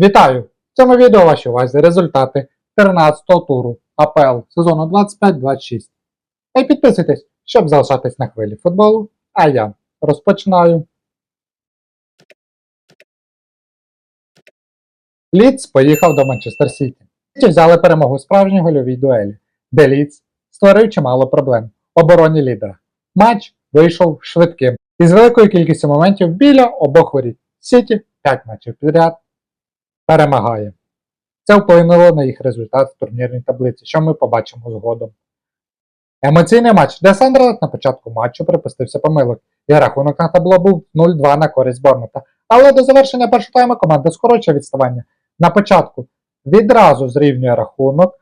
Вітаю! В цьому відео вашій увазі результати 13-го туру АПЛ сезону 25-26. І підписуйтесь, щоб залишатись на хвилі футболу. А я розпочинаю. Ліц поїхав до Манчестер Сіті. Ті взяли перемогу у справжній гольовій дуелі, де Ліц створив чимало проблем в обороні лідера. Матч вийшов швидким із великою кількістю моментів біля обох воріт. Сіті 5 матчів підряд перемагає. Це вплинуло на їх результат в турнірній таблиці, що ми побачимо згодом. Емоційний матч, де Сандерланд на початку матчу припустився помилок, і рахунок на табло був 0-2 на користь Борнмута. Але до завершення першого тайму команда скорочує відставання. На початку відразу зрівнює рахунок,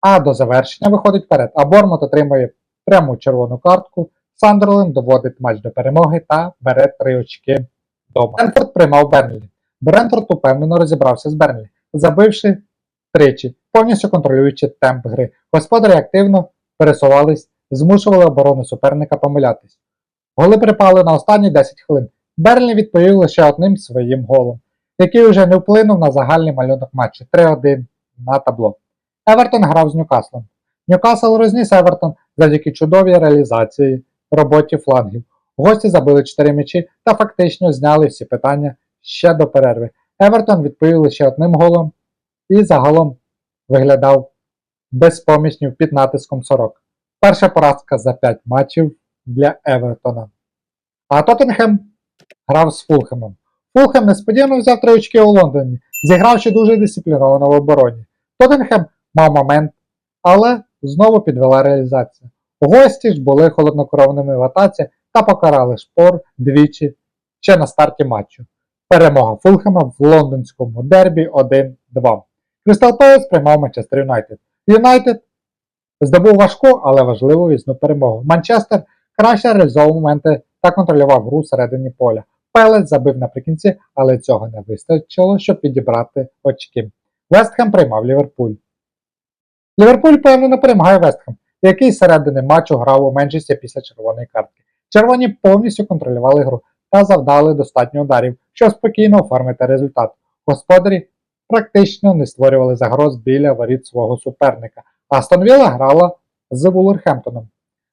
а до завершення виходить вперед. А Бормут отримує пряму червону картку. Сандерленд доводить матч до перемоги та бере 3 очки вдома. Бренфорд приймав Бернлі. Брентфорд упевнено розібрався з Бернлі, забивши тричі, повністю контролюючи темп гри. Господарі активно пересувались, змушували оборону суперника помилятись. Голи припали на останні 10 хвилин. Берлі відповів лише одним своїм голом, який уже не вплинув на загальний малюнок матчу 3-1 на табло. Евертон грав з Ньюкаслом. Ньюкасл розніс Евертон завдяки чудовій реалізації роботі флангів. Гості забили 4 м'ячі та фактично зняли всі питання ще до перерви. Евертон відповів лише одним голом і загалом виглядав безпомічнів під натиском 40. Перша поразка за 5 матчів для Евертона. А Тоттенхем грав з Фулхемом. Фулхем несподівано взяв 3 очки у Лондоні, зігравши дуже дисципліновано в обороні. Тоттенхем мав момент, але знову підвела реалізація. Гості ж були холоднокровними в атаці та покарали шпор двічі ще на старті матчу. Перемога Фулхема в лондонському дербі 1-2. Кристал Пелес приймав Манчестер Юнайтед. Юнайтед здобув важку, але важливу візну перемогу. Манчестер краще реалізовував моменти та контролював гру всередині поля. Пелес забив наприкінці, але цього не вистачило, щоб підібрати очки. Вестхем приймав Ліверпуль. Ліверпуль певно перемагає Вестхем, який середини матчу грав у меншості після червоної картки. Червоні повністю контролювали гру та завдали достатньо ударів, щоб спокійно оформити результат. Господарі практично не створювали загроз біля воріт свого суперника. Астон Вілла грала з Вулверхемптоном.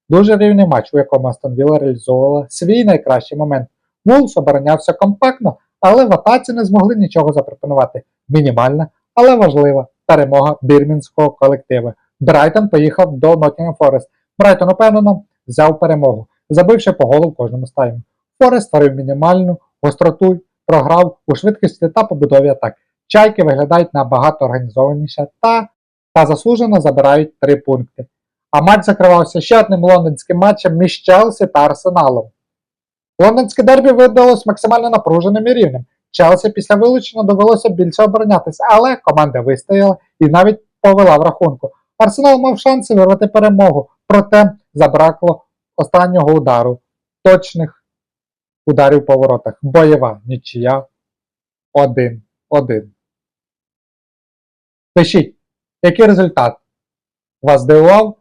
Дуже рівний матч, у якому Астон Вілла реалізовувала свій найкращий момент. Вулс оборонявся компактно, але в атаці не змогли нічого запропонувати. Мінімальна, але важлива перемога бірмінського колективу. Брайтон поїхав до Ноттінгем Форест. Брайтон упевнено взяв перемогу, забивши по голу в кожному стаймі. Форест створив мінімальну гостроту, програв у швидкості та побудові атак. Чайки виглядають набагато організованіше та, та заслужено забирають 3 пункти. А матч закривався ще одним лондонським матчем між Челсі та Арсеналом. Лондонське дербі видалось максимально напруженим і рівнем. Челсі після вилучення довелося більше оборонятися, але команда вистояла і навіть повела в рахунку. Арсенал мав шанси вирвати перемогу, проте забракло останнього удару, точних ударів по воротах. Бойова нічия 1-1. Пишіть, який результат вас здивував,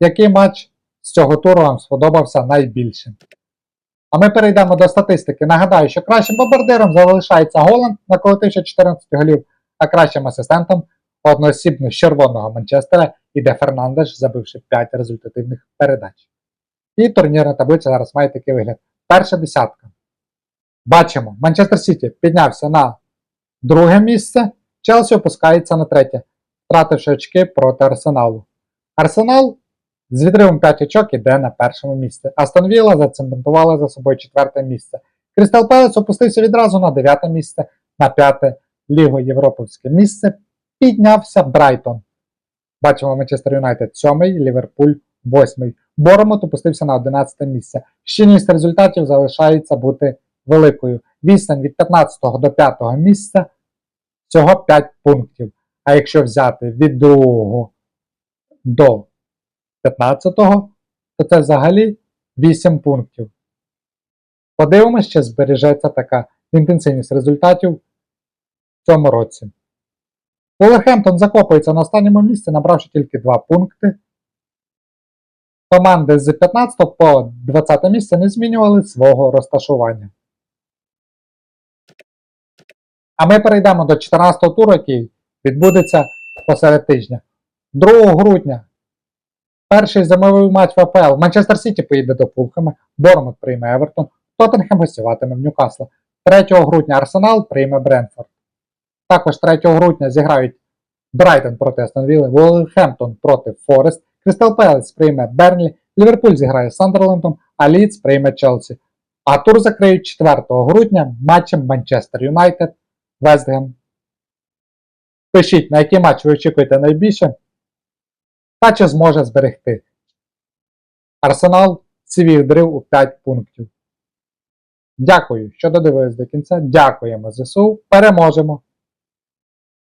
який матч з цього туру вам сподобався найбільше. А ми перейдемо до статистики. Нагадаю, що кращим бомбардиром залишається Голланд, наколотивши 14 голів, а кращим асистентом одноосібно з червоного Манчестера іде Фернандеш, забивши 5 результативних передач. І турнірна таблиця зараз має такий вигляд. Перша десятка. Бачимо, Манчестер Сіті піднявся на друге місце, Челсі опускається на третє, втративши очки проти Арсеналу. Арсенал з відривом 5 очок іде на першому місці. Астон Вілла зацементувала за собою четверте місце. Крістал Пелес опустився відразу на дев'яте місце, на п'яте Лігу Європейське місце. Піднявся Брайтон. Бачимо Манчестер Юнайтед 7, Ліверпуль 8. Боромот опустився на 11 місце. Щільність результатів залишається бути великою. Відстань від 15 до 5 місця всього 5 пунктів. А якщо взяти від 2 до 15-го, то це взагалі 8 пунктів. Подивимося, чи збережеться така інтенсивність результатів в цьому році. Вулверхемптон закопується на останньому місці, набравши тільки 2 пункти. Команди з 15 по 20 місце не змінювали свого розташування. А ми перейдемо до 14-го туру, який відбудеться посеред тижня. 2 грудня. Перший зимовий матч в АПЛ. Манчестер Сіті поїде до Фулхема, Бормут прийме Евертон, Тоттенхем гостюватиме в Ньюкасла. 3 грудня Арсенал прийме Бренфорд. Також 3 грудня зіграють Брайтон проти Астон Вілли, Волхемптон проти Форест, Кристал Пелес прийме Бернлі, Ліверпуль зіграє з Сандерлендом, а Лідс прийме Челсі. А тур закриють 4 грудня матчем Манчестер Юнайтед, Вестгем. Пишіть, на який матч ви очікуєте найбільше, та чи зможе зберегти. Арсенал свій дрив у 5 пунктів. Дякую, що додивились до кінця. Дякуємо ЗСУ. Переможемо!